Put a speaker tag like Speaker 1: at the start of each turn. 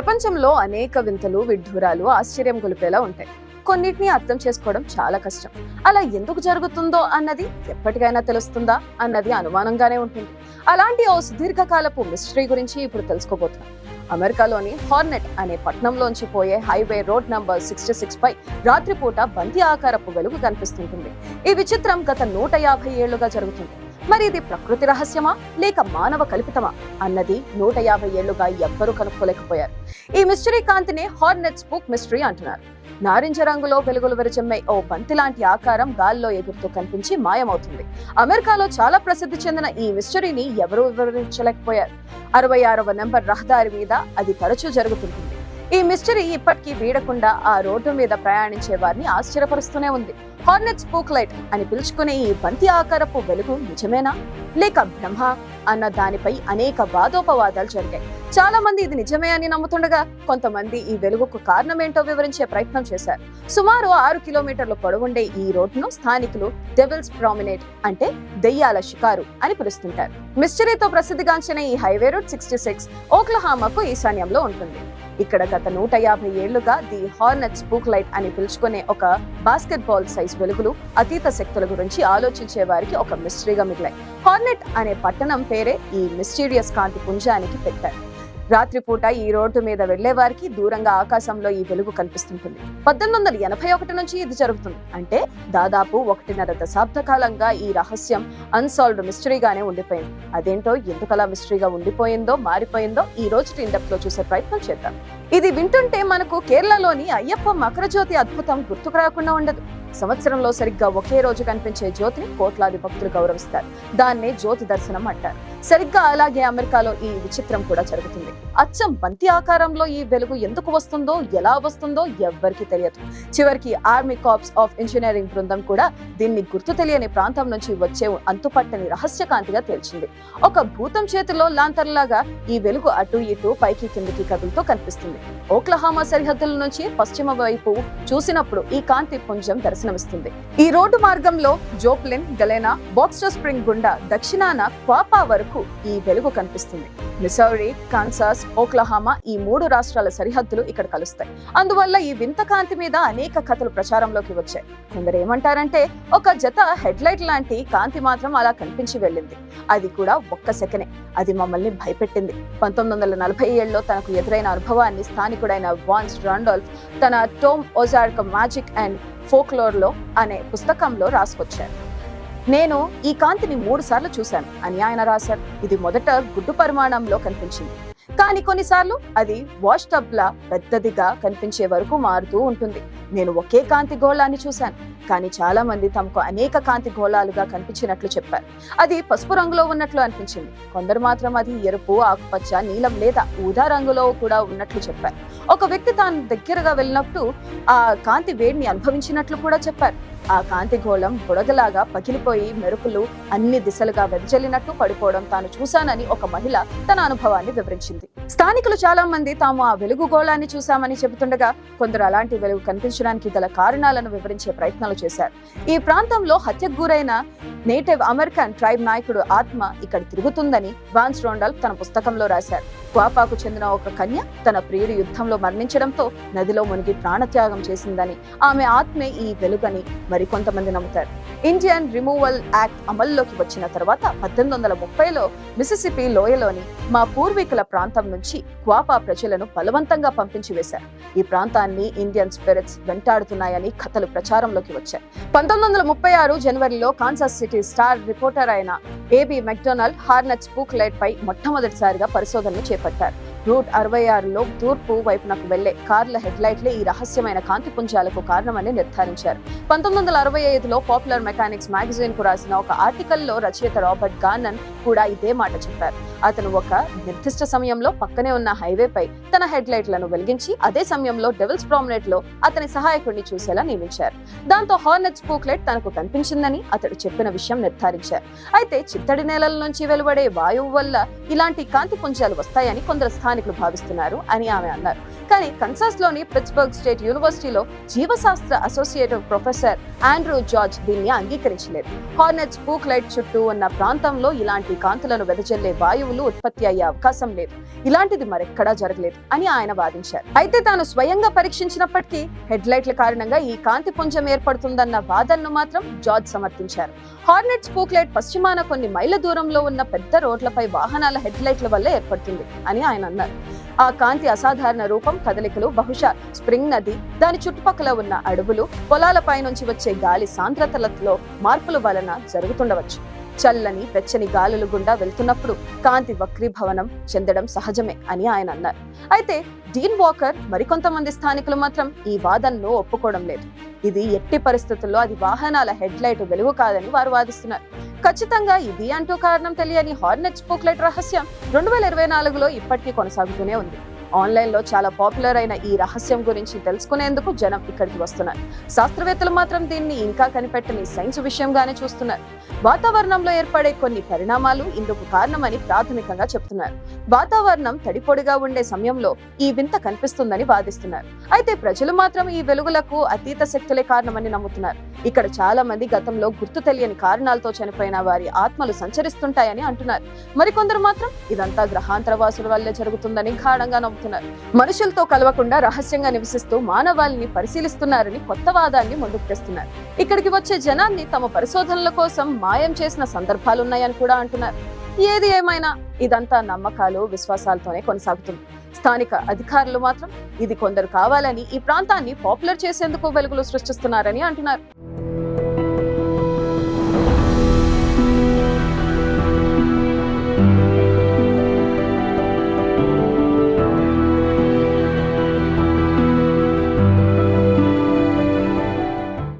Speaker 1: ప్రపంచంలో అనేక వింతలు విడ్డూరాలు ఆశ్చర్యం గొలిపేలా ఉంటాయి. కొన్నిటిని అర్థం చేసుకోవడం చాలా కష్టం. అలా ఎందుకు జరుగుతుందో అన్నది ఎప్పటికైనా తెలుస్తుందా? అన్నది అనుమానంగానే ఉంటుంది. అలాంటి ఓ సుదీర్ఘకాలపు మిస్టరీ గురించి ఇప్పుడు తెలుసుకోబోతున్నాం. అమెరికాలోని హార్నెట్ అనే పట్టణంలోంచి పోయే highway road number sixty six పై రాత్రిపూట బంతి ఆకారపు వెలుగు కనిపిస్తుంటుంది. ఈ విచిత్రం గత నూట యాభై ఏళ్ళుగా జరుగుతుంది. మరి ఇది ప్రకృతి రహస్యమా? లేక మానవ కల్పితమా? అన్నది నూట యాభై ఏళ్ళుగా ఎవ్వరూ కనుక్కోలేకపోయారు. ఈ మిస్టరీ కాంతిని హార్నెట్ స్పూక్ మిస్టరీ అంటున్నారు. నారింజ రంగులో వెలుగులు విరచమ్మే ఓ బంతి లాంటి ఆకారం గాల్లో ఎగురుతూ కనిపించి మాయమవుతుంది. అమెరికాలో చాలా ప్రసిద్ధి చెందిన ఈ మిస్టరీని ఎవరూ వివరించలేకపోయారు. అరవై ఆరవ నెంబర్ రహదారి మీద అది తరచూ జరుగుతుంటుంది. ఈ మిస్టరీ ఇప్పటికీ వీడకుండా ఆ రోడ్డు మీద ప్రయాణించే వారిని ఆశ్చర్యపరుస్తూనే ఉంది. హార్నెట్ స్పోక్ లైట్ అని పిలుచుకునే ఈ బంతి ఆకారపు వెలుగు నిజమేనా? లేక బ్రహ్మ అన్న దానిపై అనేక వాదోపవాదాలు జరిగాయి. చాలా మంది ఇది నిజమే అని నమ్ముతుండగా కొంతమంది ఈ వెలుగుకు కారణమేంటో వివరించే ప్రయత్నం చేశారు. సుమారు ఆరు కిలోమీటర్ల పొడవుండే ఈ రోడ్డును స్థానికులు డెవిల్స్ ప్రామినేట్ అంటే దెయ్యాల షికారు అని పిలుస్తుంటారు. మిస్టరీతో ప్రసిద్ధిగాంచిన ఈ హైవే రోడ్ సిక్స్టీ సిక్స్ ఓక్లహామాకు ఈశాన్యంలో ఉంటుంది. ఇక్కడ గత నూట యాభై ఏళ్ళుగా ది హార్నెట్ బుక్ లైట్ అని పిలుచుకునే ఒక బాస్కెట్ బాల్ సైజ్ వెలుగులు అతీత శక్తుల గురించి ఆలోచించే వారికి ఒక మిస్టరీగా మిగిలాయి. హార్నెట్ అనే పట్టణం పేరే ఈ మిస్టీరియస్ కాంతి పుంజానికి పెట్టారు. రాత్రిపూట ఈ రోడ్డు మీద వెళ్ళే వారికి దూరంగా ఆకాశంలో ఈ వెలుగు కనిపిస్తుంటుంది. పద్దెనిమిది వందల ఎనభై ఒకటి నుంచి ఇది జరుగుతుంది. అంటే దాదాపు ఒకటిన్నర దశాబ్ద కాలంగా ఈ రహస్యం అన్సాల్వ్డ్ మిస్టరీగానే ఉండిపోయింది. అదేంటో ఎందుకలా మిస్టరీగా ఉండిపోయిందో మారిపోయిందో ఈ రోజు ఇండెప్త్లో చూసే ప్రయత్నం చేద్దాం. ఇది వింటుంటే మనకు కేరళలోని అయ్యప్ప మకరజ్యోతి అద్భుతం గుర్తుకు రాకుండా ఉండదు. సంవత్సరంలో సరిగ్గా ఒకే రోజు కనిపించే జ్యోతిని కోట్లాది భక్తులు గౌరవిస్తారు. దాన్నే జ్యోతి దర్శనం అంటారు. సరిగ్గా అలాగే అమెరికాలో ఈ విచిత్రం కూడా జరుగుతుంది. అచ్చం బంతి ఆకారంలో ఈ వెలుగు ఎందుకు వస్తుందో ఎలా వస్తుందో ఎవ్వరికీ తెలియదు. చివరికి ఆర్మీ కాప్స్ ఆఫ్ ఇంజనీరింగ్ బృందం కూడా దీన్ని గుర్తు తెలియని ప్రాంతం నుంచి వచ్చే అంతుపట్టని రహస్య కాంతిగా తేల్చింది. ఒక భూతం చేతిలో లాంతర్లాగా ఈ వెలుగు అటు ఇటు పైకి కిందికి కదులుతూ కనిపిస్తుంది. ఓక్లహామా సరిహద్దుల నుంచి పశ్చిమ వైపు చూసినప్పుడు ఈ కాంతి పుంజం దర్శనం దర్శనమిస్తుంది ఈ రోడ్డు మార్గంలో జోప్లిన్ గలేనా బాక్స్టర్ స్ప్రింగ్ గుండా దక్షిణాన క్వాపా వరకు ఈ వెలుగు కనిపిస్తుంది. మిసౌరీ కాన్సాస్ ఓక్లహామా ఈ మూడు రాష్ట్రాల సరిహద్దులు ఇక్కడ కలుస్తాయి. అందువల్ల ఈ వింత కాంతి మీద అనేక కథలు ప్రచారంలోకి వచ్చాయి. కొందరు ఏమంటారంటే ఒక జత హెడ్ లైట్ లాంటి కాంతి మాత్రం అలా కనిపించి వెళ్ళింది. అది కూడా ఒక్క సెకనే. అది మమ్మల్ని భయపెట్టింది. పంతొమ్మిది వందల నలభై ఏడులో తనకు ఎదురైన అనుభవాన్ని స్థానికుడైన వాన్స్ రాండోల్ఫ్ తన టోమ్ ఓజార్క్ మ్యాజిక్ అండ్ ఫోక్లోర్లో అనే పుస్తకంలో రాసుకొచ్చారు. నేను ఈ కాంతిని మూడు సార్లు చూశాను. అని ఆయన రాశారు. ఇది మొదట గుడ్డు పరిమాణంలో కనిపించింది. కానీ కొన్నిసార్లు అది వాష్ టబ్ లా పెద్దదిగా కనిపించే వరకు మారుతూ ఉంటుంది. నేను ఒకే కాంతి గోళాన్ని చూశాను. కానీ చాలా మంది తమకు అనేక కాంతి గోళాలుగా కనిపించినట్లు చెప్పారు. అది పసుపు రంగులో ఉన్నట్లు అనిపించింది. కొందరు మాత్రం అది ఎరుపు ఆకుపచ్చ నీలం లేదా ఊదా రంగులో కూడా ఉన్నట్లు చెప్పారు. ఒక వ్యక్తి తాను దగ్గరగా వెళ్ళినప్పుడు ఆ కాంతి వేడిని అనుభవించినట్లు కూడా చెప్పారు. ఆ కాంతి గోళం బుడగలాగా పగిలిపోయి మెరుపులు అన్ని దిశలుగా వెదజల్లినట్టు పడిపోవడం తాను చూశానని ఒక మహిళ తన అనుభవాన్ని వివరించింది. స్థానికులు చాలా మంది తాము ఆ వెలుగు గోళాన్ని చూశామని చెబుతుండగా కొందరు అలాంటి వెలుగు కనిపించడానికి గల కారణాలను వివరించే ప్రయత్నాలు చేశారు. ఈ ప్రాంతంలో హత్యకు గురైన నేటివ్ అమెరికన్ ట్రైబ్ నాయకుడు ఆత్మ ఇక్కడ తిరుగుతుందని వాన్స్ రోండల్ తన పుస్తకంలో రాశారు. క్వాపాకు చెందిన ఒక కన్య తన ప్రియుడి యుద్ధంలో మరణించడంతో నదిలో మునిగి ప్రాణత్యాగం చేసిందని ఆమె ఆత్మే ఈ వెలుగని మరికొంతమంది నమ్ముతారు. ఇండియన్ రిమూవల్ యాక్ట్ అమల్లోకి వచ్చిన తర్వాత పద్దెనిమిది వందల ముప్పైలో మిసిసిపి లోయలోని మా పూర్వీకుల ప్రాంతం నుంచి క్వాపా ప్రజలను బలవంతంగా పంపించి వేశారు. ఈ ప్రాంతాన్ని ఇండియన్ స్పిరిట్స్ వెంటాడుతున్నాయని కథలు ప్రచారంలోకి వచ్చాయి. పంతొమ్మిది వందల ముప్పై ఆరు జనవరిలో కాన్సాస్ సిటీ స్టార్ రిపోర్టర్ అయిన A B McDonald Hornet spook light పై మొట్టమొదటిసారిగా పరిశోధనలు చేపట్టారు. రూట్ అరవై ఆరులో తూర్పు వైపునకు వెళ్ళే కార్ల హెడ్ లైట్లే ఈ రహస్యమైన కాంతి పుంజాలకు కారణమని నిర్ధారించారు. పంతొమ్మిది వందల అరవై ఐదులో పాపులర్ మెకానిక్స్ మ్యాగజైన్కు రాసిన ఒక ఆర్టికల్లో రచయిత రాబర్ట్ గానన్ కూడా ఇదే మాట చెప్పారు. అతను ఒక నిర్దిష్ట సమయంలో పక్కనే ఉన్న హైవేపై తన హెడ్ లైట్లను వెలిగించి అదే సమయంలో డెవిల్స్ ప్రామినేట్లో అతని సహాయకుడిని చూసేలా నియమించారు. దాంతో హార్నెట్ స్పోక్లెట్ తనకు కనిపించిందని అతడు చెప్పిన విషయం నిర్ధారించారు. అయితే చిత్తడి నేలల నుంచి వెలువడే వాయువు వల్ల ఇలాంటి కాంతి పుంజాలు వస్తాయని కొందరు స్థానికులు భావిస్తున్నారు అని ఆమె అన్నారు. కానీ కన్సాస్లోని పిట్స్బర్గ్ స్టేట్ యూనివర్సిటీలో జీవశాస్త్ర అసోసియేటివ్ ప్రొఫెసర్ ఆండ్రూ జార్జ్ దీన్ని అంగీకరించలేదు. హార్నెట్ స్పూక్ లైట్ చుట్టూ ఉన్న ప్రాంతంలో ఇలాంటి కాంతులను వెదజల్లే వాయువులు ఉత్పత్తి అయ్యే అవకాశం లేదు. ఇలాంటిది మరెక్కడా జరగలేదు అని ఆయన వాదించారు. అయితే తాను స్వయంగా పరీక్షించినప్పటికీ హెడ్ లైట్ల కారణంగా ఈ కాంతి పుంజం ఏర్పడుతుందన్న వాదనను మాత్రం జార్జ్ సమర్థించారు. హార్నెట్ పూక్ లైట్ పశ్చిమాన కొన్ని మైళ్ళ దూరంలో ఉన్న పెద్ద రోడ్లపై వాహనాల హెడ్ లైట్ల వల్ల ఏర్పడుతుంది అని ఆయన అన్నారు. ఆ కాంతి అసాధారణ రూపం కదలికలు బహుశా స్ప్రింగ్ నది దాని చుట్టుపక్కల ఉన్న అడవులు పొలాలపై నుంచి వచ్చే గాలి సాంద్రతలతో మార్పుల వలన జరుగుతుండవచ్చు. చల్లని వెచ్చని గాలులు గుండా వెళ్తున్నప్పుడు కాంతి వక్రీభవనం చెందడం సహజమే అని ఆయన అన్నారు. అయితే డీన్ వాకర్ మరికొంతమంది స్థానికులు మాత్రం ఈ వాదనను ఒప్పుకోవడం లేదు. ఇది ఎట్టి పరిస్థితుల్లో అది వాహనాల హెడ్ లైట్ వెలుగు కాదని వారు వాదిస్తున్నారు. ఖచ్చితంగా ఇది అంటూ కారణం తెలియని హార్నెట్ స్పూక్ లైట్ రహస్యం రెండు వేల ఇరవై నాలుగులో ఇప్పటికీ కొనసాగుతూనే ఉంది. ఆన్లైన్లో చాలా పాపులర్ అయిన ఈ రహస్యం గురించి తెలుసుకునేందుకు జనం ఇక్కడికి వస్తున్నారు. శాస్త్రవేత్తలు మాత్రం దీన్ని ఇంకా కనిపెట్టని సైన్స్ విషయంగానే చూస్తున్నారు. వాతావరణంలో ఏర్పడే కొన్ని పరిణామాలు ఇందుకు కారణమని ప్రాథమికంగా చెప్తున్నారు. వాతావరణం తడిపొడిగా ఉండే సమయంలో ఈ వింత కనిపిస్తుందని వాదిస్తున్నారు. అయితే ప్రజలు మాత్రం ఈ వెలుగులకు అతీత శక్తులే కారణమని నమ్ముతున్నారు. ఇక్కడ చాలా మంది గతంలో గుర్తు తెలియని కారణాలతో చనిపోయిన వారి ఆత్మలు సంచరిస్తుంటాయని అంటున్నారు. మరికొందరు మాత్రం ఇదంతా గ్రహాంతర వాసుల వల్లే జరుగుతుందని గాఢంగా నమ్ముతున్నారు మనుషులతో కలవకుండా రహస్యంగా నివసిస్తూ మానవాళిని పరిశీలిస్తున్నారని కొత్త వాదాన్ని ముందుకు తెస్తున్నారు. ఇక్కడికి వచ్చే జనాన్ని తమ పరిశోధనల కోసం మాయం చేసిన సందర్భాలున్నాయని కూడా అంటున్నారు. ఏది ఏమైనా ఇదంతా నమ్మకాలు విశ్వాసాలతోనే కొనసాగుతుంది. స్థానిక అధికారులు మాత్రం ఇది కొందరు కావాలని ఈ ప్రాంతాన్ని పాపులర్ చేసేందుకు వెలుగులు సృష్టిస్తున్నారని అంటున్నారు.